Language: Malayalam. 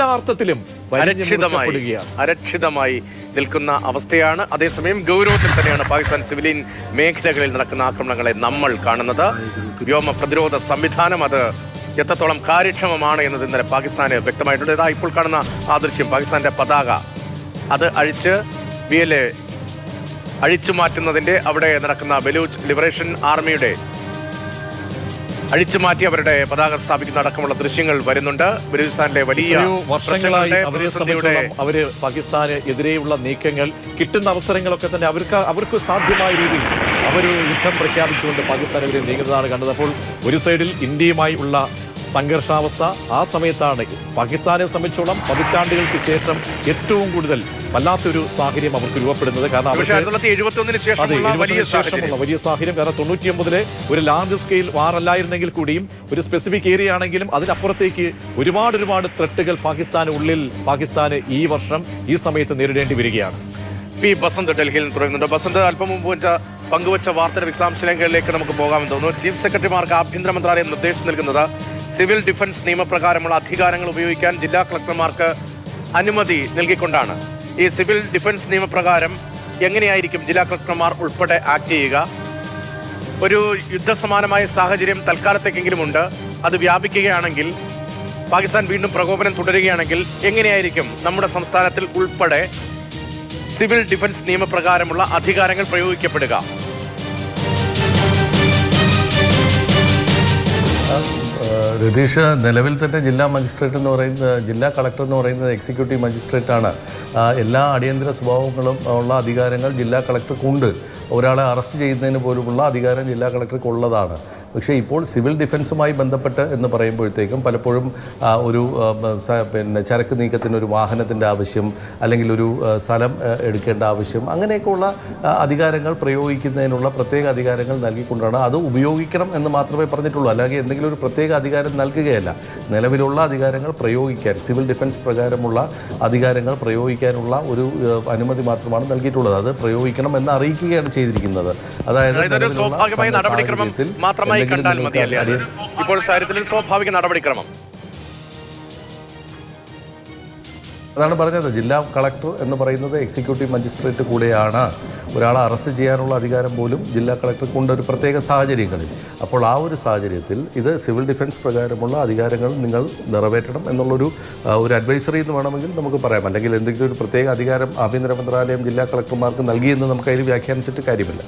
എല്ലാ അർത്ഥത്തിലും അരക്ഷിതമായി അരക്ഷിതമായി നിൽക്കുന്ന അവസ്ഥയാണ്. അതേസമയം ഗൗരവത്തിൽ തന്നെയാണ് പാകിസ്ഥാൻ സിവിലിയൻ മേഖലകളിൽ നടക്കുന്ന ആക്രമണങ്ങളെ നമ്മൾ കാണുന്നത്. വ്യോമ പ്രതിരോധ സംവിധാനം അത് എത്രത്തോളം കാര്യക്ഷമമാണ് എന്നത് ഇന്നലെ പാകിസ്ഥാന് വ്യക്തമായിട്ടുണ്ട്. ഇതാ ഇപ്പോൾ കാണുന്ന ആ ദൃശ്യം. പാകിസ്ഥാന്റെ പതാക. അത് അഴിച്ച് ബി എൽ എ അഴിച്ചു മാറ്റുന്നതിന്റെ അവിടെ നടക്കുന്ന ബലൂച്ച് ലിബറേഷൻ ആർമിയുടെ അഴിച്ചു മാറ്റി അവരുടെ പതാക സ്ഥാപിക്കുന്ന അടക്കമുള്ള ദൃശ്യങ്ങൾ വരുന്നുണ്ട്. ബലൂചിസ്ഥാനിലെ വലിയ വർഷങ്ങളായി അവരെ പാകിസ്ഥാന് എതിരെയുള്ള നീക്കങ്ങൾ കിട്ടുന്ന അവസരങ്ങളൊക്കെ തന്നെ അവർക്ക് അവർക്ക് സാധ്യമായ രീതിയിൽ അവർ യുദ്ധം പ്രഖ്യാപിച്ചുകൊണ്ട് പാകിസ്ഥാൻ എതിരെ നീങ്ങുന്നതാണ് കണ്ടത്. അപ്പോൾ ഒരു സൈഡിൽ ഇന്ത്യയുമായി ഉള്ള സംഘർഷാവസ്ഥ ആ സമയത്താണ് പാകിസ്ഥാനെ സംബന്ധിച്ചോളം പതിറ്റാണ്ടുകൾക്ക് ശേഷം ഏറ്റവും കൂടുതൽ വല്ലാത്തൊരു സാഹചര്യം അവർക്ക് രൂപപ്പെടുന്നത്. കാരണം വലിയ സാഹചര്യം. കാരണം തൊണ്ണൂറ്റിയൊമ്പതിലെ ഒരു ലാർജ് സ്കെയിൽ വാർ അല്ലായിരുന്നെങ്കിൽ കൂടിയും ഒരു സ്പെസിഫിക് ഏരിയ ആണെങ്കിലും അതിനപ്പുറത്തേക്ക് ഒരുപാട് ഒരുപാട് ത്രെട്ടുകൾ പാകിസ്ഥാന് ഉള്ളിൽ പാകിസ്ഥാന് ഈ വർഷം ഈ സമയത്ത് നേരിടേണ്ടി വരികയാണ്. പി ബസന്ത് ഡൽഹിയിൽ നിന്ന് തുടരുന്നുണ്ട് ബസന്ത് അല്പം മുമ്പ് വെച്ച പങ്കുവച്ച വാർത്തയുടെ വിശദാംശങ്ങളിലേക്ക് നമുക്ക് പോകാമെന്ന് തോന്നുന്നു. ചീഫ് സെക്രട്ടറിമാർക്ക് ആഭ്യന്തര മന്ത്രാലയം നിർദ്ദേശം നൽകുന്നത് സിവിൽ ഡിഫൻസ് നിയമപ്രകാരമുള്ള അധികാരങ്ങൾ ഉപയോഗിക്കാൻ ജില്ലാ കളക്ടർമാർക്ക് അനുമതി നൽകിക്കൊണ്ടാണ് ഈ സിവിൽ ഡിഫൻസ് നിയമപ്രകാരം എങ്ങനെയായിരിക്കും ജില്ലാ കളക്ടർമാർ ഉൾപ്പെടെ ആക്ട് ചെയ്യുക? ഒരു യുദ്ധസമാനമായ സാഹചര്യം തൽക്കാലത്തേക്കെങ്കിലും ഉണ്ട് അത് വ്യാപിക്കുകയാണെങ്കിൽ പാകിസ്ഥാൻ വീണ്ടും പ്രകോപനം തുടരുകയാണെങ്കിൽ എങ്ങനെയായിരിക്കും നമ്മുടെ സംസ്ഥാനത്തിൽ ഉൾപ്പെടെ സിവിൽ ഡിഫൻസ് നിയമപ്രകാരമുള്ള അധികാരങ്ങൾ പ്രയോഗിക്കപ്പെടുക? രതീഷ് നിലവിൽ തന്നെ ജില്ലാ മജിസ്ട്രേറ്റ് എന്ന് പറയുന്നത് ജില്ലാ കളക്ടർ എന്ന് പറയുന്നത് എക്സിക്യൂട്ടീവ് മജിസ്ട്രേറ്റ് ആണ്. എല്ലാ അടിയന്തര സ്വഭാവങ്ങളും ഉള്ള അധികാരങ്ങൾ ജില്ലാ കളക്ടർക്കുണ്ട്. ഒരാളെ അറസ്റ്റ് ചെയ്യുന്നതിന് പോലുമുള്ള അധികാരം ജില്ലാ കളക്ടർക്ക് ഉള്ളതാണ് പക്ഷേ ഇപ്പോൾ സിവിൽ ഡിഫൻസുമായി ബന്ധപ്പെട്ട് എന്ന് പറയുമ്പോഴത്തേക്കും പലപ്പോഴും ഒരു പിന്നെ ചരക്ക് നീക്കത്തിന് ഒരു വാഹനത്തിന്റെ ആവശ്യം അല്ലെങ്കിൽ ഒരു സ്ഥലം എടുക്കേണ്ട ആവശ്യം അങ്ങനെയൊക്കെയുള്ള അധികാരങ്ങൾ പ്രയോഗിക്കുന്നതിനുള്ള പ്രത്യേക അധികാരങ്ങൾ നൽകിക്കൊണ്ടാണ് അത് ഉപയോഗിക്കണം എന്ന് മാത്രമേ പറഞ്ഞിട്ടുള്ളൂ. അല്ലെങ്കിൽ എന്തെങ്കിലും ഒരു പ്രത്യേക അധികാരം നൽകുകയല്ല. നിലവിലുള്ള അധികാരങ്ങൾ പ്രയോഗിക്കാൻ സിവിൽ ഡിഫൻസ് പ്രകാരമുള്ള അധികാരങ്ങൾ പ്രയോഗിക്കാനുള്ള ഒരു അനുമതി മാത്രമാണ് നൽകിയിട്ടുള്ളത്. അത് പ്രയോഗിക്കണം എന്ന് അറിയിക്കുകയാണ് ചെയ്തിരിക്കുന്നത്. അതായത് നിലവിലുള്ള കണ്ടാൽ മതിയല്ലേ അത്? ഇപ്പോൾ സ്വാഭാവിക നടപടിക്രമം. അതാണ് പറഞ്ഞത്. ജില്ലാ കളക്ടർ എന്ന് പറയുന്നത് എക്സിക്യൂട്ടീവ് മജിസ്ട്രേറ്റ് കൂടെയാണ് ഒരാളെ അറസ്റ്റ് ചെയ്യാനുള്ള അധികാരം പോലും ജില്ലാ കളക്ടർക്കുണ്ട് ഒരു പ്രത്യേക സാഹചര്യങ്ങളിൽ. അപ്പോൾ ആ ഒരു സാഹചര്യത്തിൽ ഇത് സിവിൽ ഡിഫൻസ് പ്രകാരമുള്ള അധികാരങ്ങൾ നിങ്ങൾ നിറവേറ്റണം എന്നുള്ളൊരു ഒരു അഡ്വൈസറി എന്ന് വേണമെങ്കിൽ നമുക്ക് പറയാം. അല്ലെങ്കിൽ എന്തെങ്കിലും ഒരു പ്രത്യേക അധികാരം ആഭ്യന്തര മന്ത്രാലയം ജില്ലാ കളക്ടർമാർക്ക് നൽകിയെന്ന് നമുക്ക് അതിൽ വ്യാഖ്യാനിച്ചിട്ട് കാര്യമില്ല.